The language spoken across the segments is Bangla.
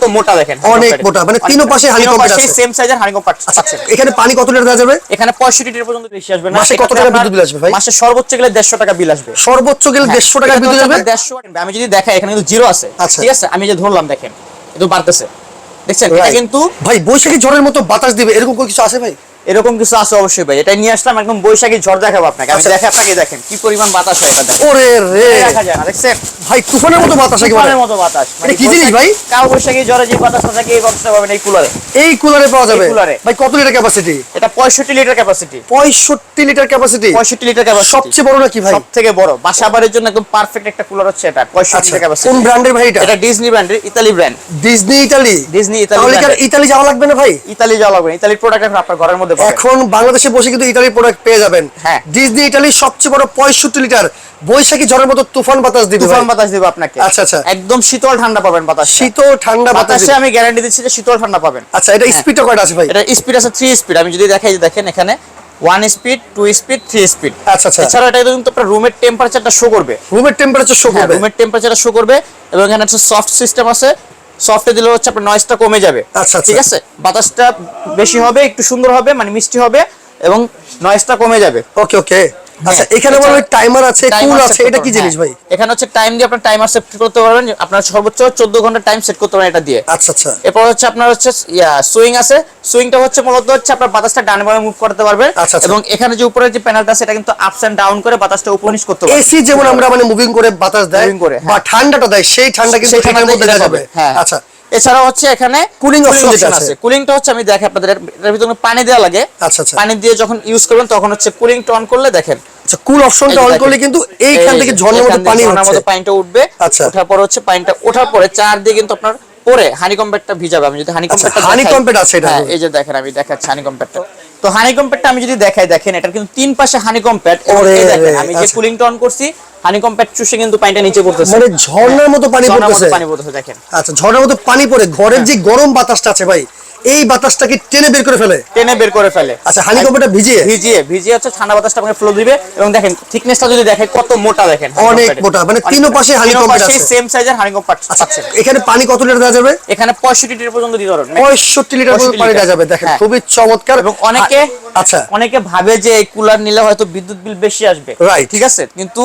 কত মোটা দেখেন অনেক মোটা, মানে তিনো পাশে হানিকম্প আছে। সেম সাইজের হানিকম্প পাচ্ছেন এখানে পানি কত লিটার দেওয়া যাবে? এখানে পঁয়ষট্টি লিটার পর্যন্ত বেশি আসবে না। মাসে কত টাকা বিদ্যুৎ বিল আসবে ভাই? মাসে সর্বোচ্চ গেলে দেড়শো টাকা বিল আসবে। সর্বোচ্চ গেলে দেড়শো টাকা বিদ্যুৎ হচ্ছে যাবে? 150 আমি যদি দেখাই এখানে কিন্তু জিরো আছে। আচ্ছা। ঠিক আছে? আমি যে ধরলাম দেখেন এটা বাড়তেছে। দেখছেন? এটা কিন্তু ভাই বৈশাখী ঝড়ের মতো বাতাস দিবে এরকম কিছু আছে ভাই? এরকম কিছু আছে অবশ্যই ভাই। এটা নিয়ে আসলাম একদম বৈশাখী ঝড় দেখাবো আপনাকে। আমি। দেখে আপনাকে দেখেন কি পরিমাণ বাতাস হয় এটা দেখেন। ওরে রে। দেখা যায় না দেখছেন? ভাই তুফানের মতো বাতাস একেবারে। তুফানের মতো বাতাস মানে এটা কি জিনিস ভাই? কাল বৈশাখী ঝড়ে যে বাতাসটা থাকে এই বাতাসটা পাবেন এই কুলারে। এই কুলারে পাওয়া যাবে। কুলারে। ভাই কত লিটার ক্যাপাসিটি এটা পঁয়ষট্টি লিটার ক্যাপাসিটি পঁয়ষট্টি লিটার ক্যাপাসিটি পঁয়ষট্টি লিটার ক্যাপাসিটি সবচেয়ে বড় নাকি ভাই? সব থেকে বড় বাসাবাড়ির জন্য একদম পারফেক্ট একটা কুলার হচ্ছে এটা পঁয়ষট্টি আচ্ছা লিটার ক্যাপাসিটি কোন ব্র্যান্ডের ভাই এটা? এটা ডিজনি ব্র্যান্ডের Italy brand Disney Italy Disney Italy তাহলে কি ইতালি যাওয়া লাগবে না ভাই? ইতালি যাওয়া লাগবে না। ইতালির প্রোডাক্ট আপনার ঘরের মধ্যে এখন বাংলাদেশে বসে কিন্তু ইতালির প্রোডাক্ট পেয়ে যাবেন। হ্যাঁ। ডিজনি ইতালির সবচেয়ে বড় পঁয়ষট্টি লিটার বৈশাখী ঝড়ের মতো তুফান বাতাস দিবে তুফান বাতাস দিব আপনাকে। আচ্ছা, আচ্ছা। একদম শীতল ঠান্ডা পাবেন বাতাস শীতল ঠান্ডা বাতাসে আমি গ্যারান্টি দিচ্ছি যে শীতল ঠান্ডা পাবেন। আচ্ছা এটা হ্যাঁ। স্পিডটা কয়টা আছে ভাই? এটা স্পিড আছে থ্রি স্পিড আমি যদি দেখাই দেখেন এখানে one speed two speed three speed আচ্ছা, আচ্ছা। এছাড়া এটা কিন্তু আপনার রুমের টেম্পারেচারটা শো করবে। রুমের টেম্পারেচার শো হ্যাঁ করবে। রুমের টেম্পারেচারটা শো করবে। এবং এখানে একটা সফট সিস্টেম আছে। সফটে দিলে হচ্ছে আপনার নয়েজটা কমে যাবে। আচ্ছা, আচ্ছা। ঠিক আছে? বাতাসটা বেশি হবে একটু সুন্দর হবে মানে মিষ্টি হবে এবং নয়েজটা কমে যাবে। ওকে ওকে আচ্ছা হ্যাঁ, এখানে টাইমার আছে কুল আছে এটা কি জিনিস ভাই হ্যাঁ। এখানে হচ্ছে টাইম দিয়ে আপনার টাইমার সেট করতে পারবেন আপনার সর্বোচ্চ 14 ঘণ্টা টাইম সেট করতে পারবেন এটা দিয়ে আচ্ছা আচ্ছা এরপর হচ্ছে আপনার হচ্ছে সুইং আছে সুইংটা হচ্ছে মূলত হচ্ছে আপনার বাতাসটা ডানে বামে মুভ করতে পারবে আচ্ছা, আচ্ছা। এবং এখানে যে উপরে যে প্যানেলটা আছে এটা কিন্তু আপস এন্ড ডাউন করে বাতাসটা উপর নিচ করতে পারবে এসি যেমন আমরা মানে মুভিং করে বাতাস দেয় করে, বা হ্যাঁ। ঠান্ডাটা দেয় সেই ঠান্ডা কিন্তু মধ্যে দেওয়া যাবে হ্যাঁ। আচ্ছা এছাড়া হচ্ছে এখানে কুলিং অপশন আছে। কুলিংটা হচ্ছে আমি দেখে আপনাদের এটার ভিতরে পানি দেওয়া লাগে। আচ্ছা, আচ্ছা। পানি দিয়ে যখন ইউজ করবেন তখন হচ্ছে কুলিংটা অন করলে দেখেন। আচ্ছা কুল অপশনটা অন করলে কিন্তু এইখান থেকে ঝর্ণার মতো পানি হচ্ছে। মতো পানিটা উঠবে। আচ্ছা। ওঠার পর হচ্ছে পানিটা ওঠার পরে চার দিয়ে কিন্তু আপনার পরে হানি কম্পেটটা ভিজাবে। আমি যদি হানি আচ্ছা, কম্পেটটা আছে এটা। হ্যাঁ এই যে দেখেন আমি দেখাচ্ছি হানি কম্পেটটা তো হানিকম প্যাডটা আমি যদি দেখাই দেখেন এটার কিন্তু তিন পাশে হানিকম প্যাড এবং এই দেখেন আমি যে কুলিং কুলিংটা অন করছি হানিকম প্যাড চুষে কিন্তু পানিটা নিচে পড়তেছে। মানে ঝর্ণার মতো পানি মতো পড়তেছে। পানি পড়তেছে দেখেন। আচ্ছা ঝর্ণার মতো পানি পড়ে ঘরের যে গরম বাতাসটা আছে ভাই এই বাতাসটাকে টেনে বের করে ফেলে? টেনে বের করে ফেলে। আচ্ছা হানি কম্পেটা ভিজিয়ে? ভিজিয়ে ভিজিয়ে হচ্ছে ঠান্ডা বাতাসটা আপনাকে ফ্লো দিবে এবং দেখেন থিকনেসটা যদি দেখেন কত মোটা দেখেন অনেক মোটা, মানে তিনো পাশে honeycomb আছে। সেম সাইজের হানিকম আচ্ছা পাচ্ছেন এখানে পানি কত লিটার দেওয়া যাবে? এখানে 65 লিটার পর্যন্ত দিতে পারবেন। পঁয়ষট্টি লিটার পর্যন্ত পানি দেওয়া যাবে দেখেন হ্যাঁ। খুবই চমৎকার। এবং অনেকে আচ্ছা। অনেকে ভাবে যে এই কুলার নিলে হয়তো বিদ্যুৎ বিল বেশি আসবে। Right. ঠিক আছে? কিন্তু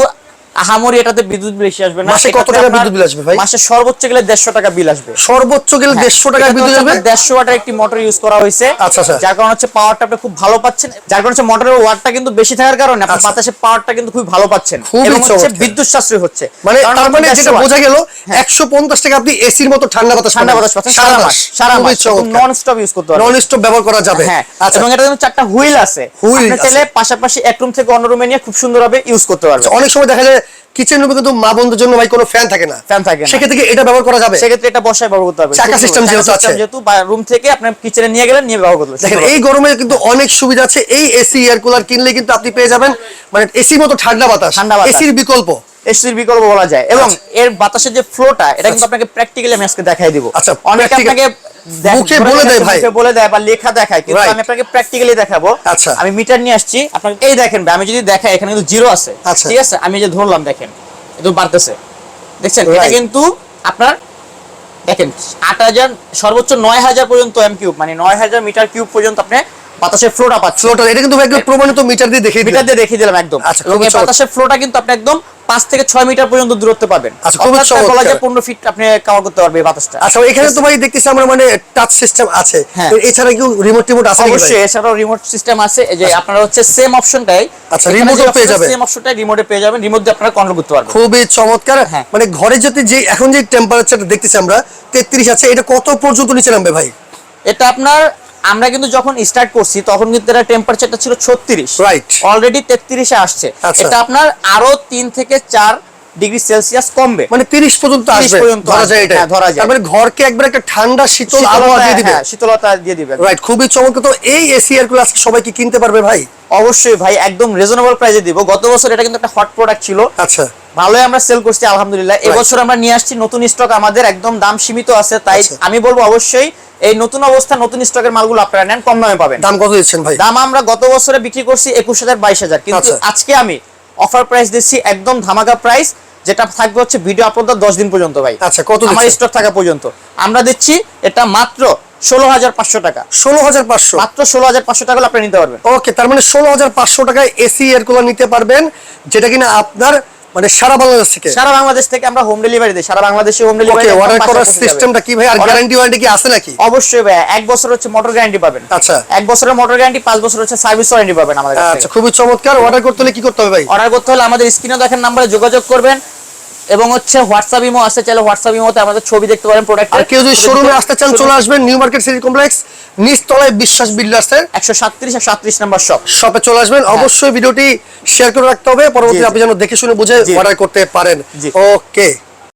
আহামরি এটাতে বিদ্যুৎ বিল আসবে না। মাসে কত টাকা বিদ্যুৎ বিল আসবে ভাই? মাসে সর্বোচ্চ গেলে 150 টাকা বিল আসবে। সর্বোচ্চ গেলে দেড়শো টাকা বিদ্যুৎ যাবে 150 ওয়াটের একটি মোটর ইউজ করা হয়েছে। আচ্ছা, আচ্ছা। যার কারণে হচ্ছে পাওয়ারটা আপনি খুব ভালো পাচ্ছেন। যার কারণে হচ্ছে মোটরের ওয়াটটা কিন্তু বেশি থাকার কারণে আপনি আচ্ছা। বাতাসের পাওয়ারটা কিন্তু খুব ভালো পাচ্ছেন। এবং হচ্ছে বিদ্যুৎ সাশ্রয় হচ্ছে। মানে তার মানে যেটা বোঝা গেল একশো পঞ্চাশ টাকা আপনি এসির মতো ঠান্ডা বাতাস ঠান্ডা। বাতাস পাচ্ছেন। সারা মাস। সারা মাস। নন স্টপ ইউজ করতে পারবেন। নন স্টপ ব্যবহার করা যাবে। হ্যাঁ আচ্ছা। এবং এটা কিন্তু চারটা হুইল আছে। Wheel আপনি। চাইলে পাশাপাশি এক রুম থেকে অন্য রুমে নিয়ে খুব সুন্দরভাবে ইউজ করতে পারবেন। অনেক সময় দেখা যায় কিচেন রুমে কিন্তু মা বন্ধুর জন্য ভাই কোনো ফ্যান থাকে না। ফ্যান থাকে না। সেক্ষেত্রে এটা ব্যবহার করা যাবে? সেক্ষেত্রে এটা বসায় ব্যবহার করতে পারবেন চাকা সুন্দর। যেহেতু আছে। যেহেতু রুম থেকে আপনার কিচেনে নিয়ে গেলেন নিয়ে ব্যবহার করতে দেখেন এই গরমে কিন্তু অনেক সুবিধা আছে। এই এসি এয়ার কুলার কিনলে কিন্তু আপনি পেয়ে যাবেন মানে এসির মতো ঠান্ডা বাতাস। ঠান্ডা বাতাস। এসির বিকল্প। এসির বিকল্প বলা যায়। এবং আচ্ছা। এর বাতাসের যে ফ্লোটা এটা কিন্তু আপনাকে প্র্যাকটিক্যালি আমি আজকে দেখাই দিব। আচ্ছা, অনেকে আপনাকে মুখে বলে দেয় ভাই। মুখে বলে দেয় বা লেখা দেখায় কিন্তু আমি আপনাকে প্র্যাকটিক্যালি দেখাবো। আচ্ছা। আমি মিটার নিয়ে আসছি আপনাকে এই দেখেন ভাই, আমি যদি দেখাই এখানে কিন্তু জিরো আছে। আচ্ছা। ঠিক আছে? আমি যে ধরলাম দেখেন কিন্তু বাড়তেছে। দেখছেন? এটা কিন্তু আপনার দেখেন আট হাজার সর্বোচ্চ নয় হাজার পর্যন্ত এম কিউব মানে নয় হাজার মিটার কিউব পর্যন্ত আপনি বাতাসের ফ্লোটা পাচ্ছেন। ফ্লোটার এটা কিন্তু একদম প্রমাণিত মিটার দিয়ে দেখিয়ে মিটার দিয়ে দেখিয়ে দিলাম একদম। আচ্ছা। বাতাসের ফ্লোটা কিন্তু আপনি একদম পাঁচ থেকে ছয় মিটার পর্যন্ত দূরত্ব পাবেন। আচ্ছা, খুবই বলা যায় চমৎকার। পনেরো ফিট আপনি কভার করতে পারবে বাতাসটা। আচ্ছা এখানে তো ভাই দেখতেছি আমরা মানে টাচ সিস্টেম আছে। হ্যাঁ। এছাড়া কি রিমোট টিমোট আছে অবশ্যই এছাড়াও রিমোট সিস্টেম আছে। যে আপনারা হচ্ছে সেম অপশনটাই আচ্ছা, ও পেয়ে যাবে। সেম অপশনটাই রিমোটে পেয়ে যাবেন। রিমোট দিয়ে আপনারা কন্ট্রোল করতে পারবেন। খুবই চমৎকার। হ্যাঁ। মানে ঘরে যদি যে এখন যে টেম্পারেচার দেখতেছি আমরা তেত্রিশ আছে এটা কত পর্যন্ত নিচে নামবে ভাই? এটা আপনার আমরা কিন্তু যখন স্টার্ট করছি তখন কিন্তু এটা টেম্পারেচারটা ছিল ছত্রিশ। Right. অলরেডি তেত্রিশে আসছে। আচ্ছা। এটা আপনার আরও তিন থেকে চার ডিগ্রি সেলসিয়াস কমবে। মানে তিরিশ পর্যন্ত আসবে। ধরা যায় এটা হ্যাঁ, ধরা যায়। মানে ঘরকে একবার একটা ঠান্ডা শীতল আবহাওয়া দিয়ে দিবে। হ্যাঁ, শীতলতা দিয়ে দিবে। রাইট খুবই চমৎকার। তো এই এসি এয়ার কুলার আজকে সবাই কি কিনতে পারবে ভাই? অবশ্যই ভাই একদম রিজনেবল প্রাইসে দিব। গত বছর এটা কিন্তু একটা হট প্রোডাক্ট ছিল। আচ্ছা। ভালোই আমরা সেল করছি আলহামদুলিল্লাহ। এবছর আমরা নিয়ে আসছি নতুন স্টক আমাদের একদম দাম সীমিত আছে তাই আচ্ছা। আমি বলব অবশ্যই এই নতুন অবস্থা নতুন স্টকের মালগুলো আপনারা নেন কম দামে পাবেন। দাম কত দিচ্ছেন ভাই? দাম আমরা গত বছরে বিক্রি করছি একুশ হাজার বাইশ হাজার। কিন্তু আচ্ছা। আজকে আমি অফার প্রাইস দিচ্ছি একদম ধামাকা প্রাইস যেটা থাকবে হচ্ছে ভিডিও আপলোড দশ দিন পর্যন্ত ভাই। আচ্ছা, কত আমার স্টক থাকা পর্যন্ত। আমরা দিচ্ছি এটা মাত্র ষোলো হাজার পাঁচশো টাকা। ষোলো হাজার পাঁচশো? মাত্র ষোলো হাজার পাঁচশো টাকা হলে আপনি নিতে পারবেন। ওকে তার মানে ষোলো হাজার পাঁচশো টাকায় এসি এয়ার কুলার নিতে পারবেন যেটা কিনা আপনার মানে সারা বাংলাদেশ থেকে? সারা বাংলাদেশ থেকে আমরা হোম ডেলিভারি দিই। সারা বাংলাদেশে হোম ওকে ডেলিভারি অর্ডার করার সিস্টেমটা কি ভাই? আর গ্যারান্টি ওয়ারেন্টি কি আছে নাকি? অবশ্যই ভাই এক বছর হচ্ছে মোটর গ্যারান্টি পাবেন। আচ্ছা। এক বছরের মোটর গ্যারান্টি পাঁচ বছর হচ্ছে সার্ভিস ওয়ারেন্টি পাবেন আমাদের কাছে আচ্ছা খুবই চমৎকার। অর্ডার করতে হলে কি করতে হবে ভাই? অর্ডার করতে হলে আমাদের স্ক্রিনে দেখেন নাম্বারে যোগাযোগ করবেন। এবং হচ্ছে হোয়াটসঅ্যাপ ইমো আসতে চাইলে হোয়াটসঅ্যাপ ইমোতে আমাদের ছবি দেখতে পারেন প্রোডাক্ট আর কেউ যদি শোরুমে আসতে চান চলে আসবেন নিউ মার্কেট সিটি কমপ্লেক্স নিচতলায় বিশ্বাস বিল্ডার্সের একশো সাতত্রিশ একশো আটত্রিশ নাম্বার শপ শপে চলে আসবেন। অবশ্যই ভিডিওটি শেয়ার করে রাখতে হবে। পরবর্তী জি, জি। আপনি যেন দেখে শুনে বুঝে। অর্ডার করতে পারেন। ওকে